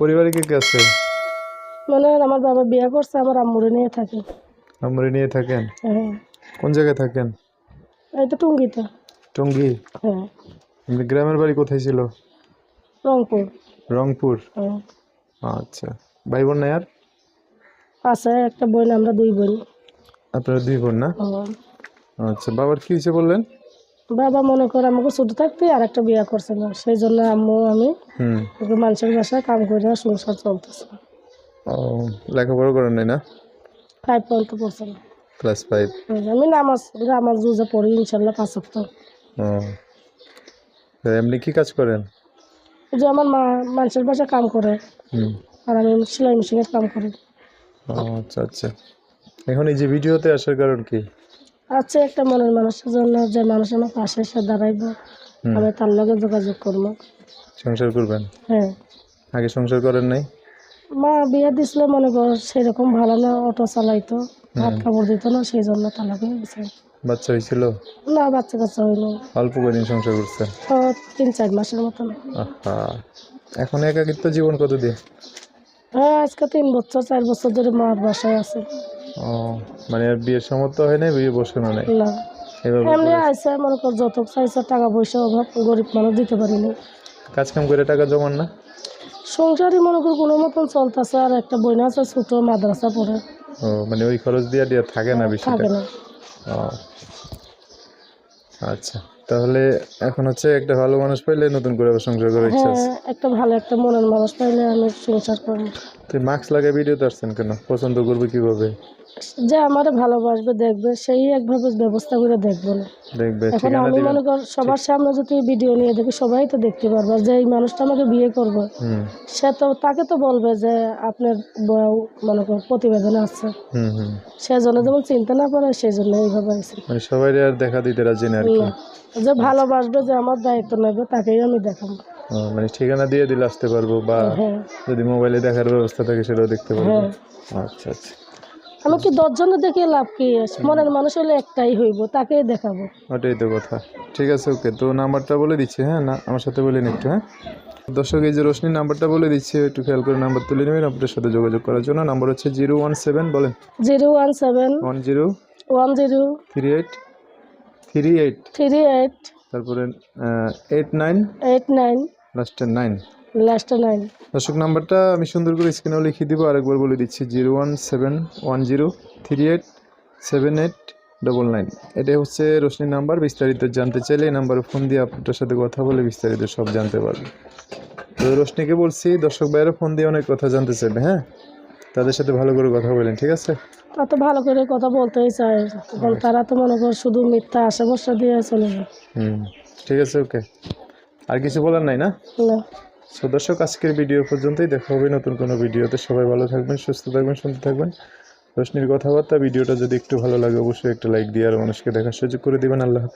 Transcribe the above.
পরিবারে কে কে আছে? মানে আমার বাবা বিয়ে করছে আমার আম্মুরে নিয়ে থাকি। আমরা নিয়ে থাকেন? হ্যাঁ। কোন জায়গায় থাকেন? এই তো টুঙ্গিতে। টঙ্গী? হ্যাঁ। গ্রামের বাড়ি কোথায় ছিল? রংপুর। রংপুর? হ্যাঁ। আচ্ছা। ভাই বোন নাই আর? আছে একটা বোন আমরা দুই বোন। আপনারা দুই বোন না? হ্যাঁ। আচ্ছা বাবার কি হয়েছে বললেন? বাবা মনে করে আমাকে ছোট থাকতে আর একটা বিয়ে করছিল সেই জন্য আম্মু আমি মানুষের বাসায় কাম করে সংসার চলতেছে। ও লেখাপড়া করেন নাই না? ফাইভ পর্যন্ত পড়ছে না। Class five. আমি নামাজ নামাজ রোজা পড়ি ইনশাল্লাহ পাঁচ সপ্তাহ। এমনি কি কাজ করেন? যে আমার মা মানুষের বাসায় কাম করে। আর আমি সেলাই মেশিনের কাম করি। আচ্ছা আচ্ছা। এখন এই যে ভিডিওতে আসার কারণ কি? আছে একটা মনের মানুষের জন্য যে মানুষ আমার পাশে এসে দাঁড়াইব। আমি তার লগে যোগাযোগ করব। সংসার করবেন? হ্যাঁ। আগে সংসার করেন নাই? মা বিয়ে দিছিল মনে কর সেরকম ভালো না অটো চালাইতো ভাত খাবার দিত না সেই জন্য তালাক হয়ে গেছে বাচ্চা হয়েছিল না বাচ্চা কাচ্চা হইল অল্প কদিন সংসার করছেন তো তিন চার মাসের মতন। এখন একাকিত্ব জীবন কতদিন? হ্যাঁ আজকে তিন বছর চার বছর ধরে মার বাসায় আছে। ও মানে বিয়ের সমর্থ হয় নাই বিয়ে নাই? না। এভাবে এমনি আইসে মনে কর যত চাইছে টাকা পয়সা অভাব গরিব মানুষ দিতে পারিনি। কাজ কাম করে টাকা জমান না? সংসারই মনে কর কোনো মতন চলতেছে আর একটা বইনা আছে ছোট মাদ্রাসা পড়ে। ও মানে ওই খরচ দিয়া দিয়া থাকে না বেশিটা? থাকে না। ও। আচ্ছা তাহলে এখন হচ্ছে একটা ভালো মানুষ পাইলে নতুন করে আবার সংসার করার ইচ্ছা আছে? হ্যাঁ একটা ভালো একটা মনের মানুষ পাইলে আমি সংসার করব তুই মাস্ক লাগাই ভিডিওতে আসছেন কেন? পছন্দ করবে কীভাবে? যে আমারে ভালোবাসবে দেখবে। সেই একভাবে ব্যবস্থা করে দেখব না। দেখবে এখন আমি মনে কর সবার সামনে যদি ভিডিও নিয়ে দেখি সবাই তো দেখতে পারবে। যে এই মানুষটা আমাকে বিয়ে করবে সে তো তাকে তো বলবে যে আপনার বউ মনে কর প্রতিবেদনে আছে। হুম হুম। সেজন্য যেমন চিন্তা না করে সেই জন্য এইভাবে আছে। মানে সবাই আর দেখা দিতে রাজি না। যে ভালোবাসবে যে আমার দায়িত্ব নেবে তাকেই আমি দেখাবো। মানে ঠিকানা দিয়ে দিলে আসতে পারব বা হ্যাঁ যদি মোবাইলে দেখার ব্যবস্থা থাকে সেটাও দেখতে পারব। হ্যাঁ। আচ্ছা আচ্ছা। আমি কি দশজনে দেখে লাভ কি? মনের মানুষ হলে একটাই হইব তাকেই দেখাবো। ওটাই তো কথা। ঠিক আছে ওকে। তো নাম্বারটা বলে দিচ্ছি হ্যাঁ? না আমার সাথে বলে নিন একটু হ্যাঁ? দর্শক এই যে রোশনি নাম্বারটা বলে দিচ্ছি একটু খেয়াল করে নাম্বার তুলে নেবেন আপনার সাথে যোগাযোগ করার জন্য। নাম্বার হচ্ছে জিরো ওয়ান সেভেন বলেন। Zero one seven one zero one zero three eight three eight. Three eight তারপরে এইট নাইন এইট নাইন লাস্টের নাইন লাস্ট নাইন দর্শক নাম্বারটা আমি সুন্দর করে স্ক্রিনেও লিখে দিব আরেকবার বলে দিচ্ছি zero one seven one zero three eight seven eight double nine. এটাই হচ্ছে রোশনির নাম্বার বিস্তারিত জানতে চাইলে এই নাম্বারে ফোন দিয়ে আপনার সাথে কথা বলে বিস্তারিত সব জানতে পারবে। তো রোশনিকে বলছি দর্শক ভাইয়েরও ফোন দিয়ে অনেক কথা জানতে চাইবে হ্যাঁ? তাদের সাথে ভালো করে কথা বলেন ঠিক আছে? তত ভালো করে কথা বলতেই চায় তারা তো মনে কর শুধু মিথ্যা আশা ভরসা দিয়ে চলে যায়। হুম ঠিক আছে ওকে। আর কিছু বলার নাই না? সো দর্শক আজকের ভিডিও পর্যন্তই। দেখা হবে নতুন কোনো ভিডিওতে সবাই ভালো থাকবেন সুস্থ থাকবেন সুন্দর থাকবেন। রশ্মির কথাবার্তা ভিডিওটা যদি একটু ভালো লাগে অবশ্যই একটা লাইক দিয়ে আর মানুষকে দেখার সুযোগ করে দেবেন। আল্লাহ হাফিজ।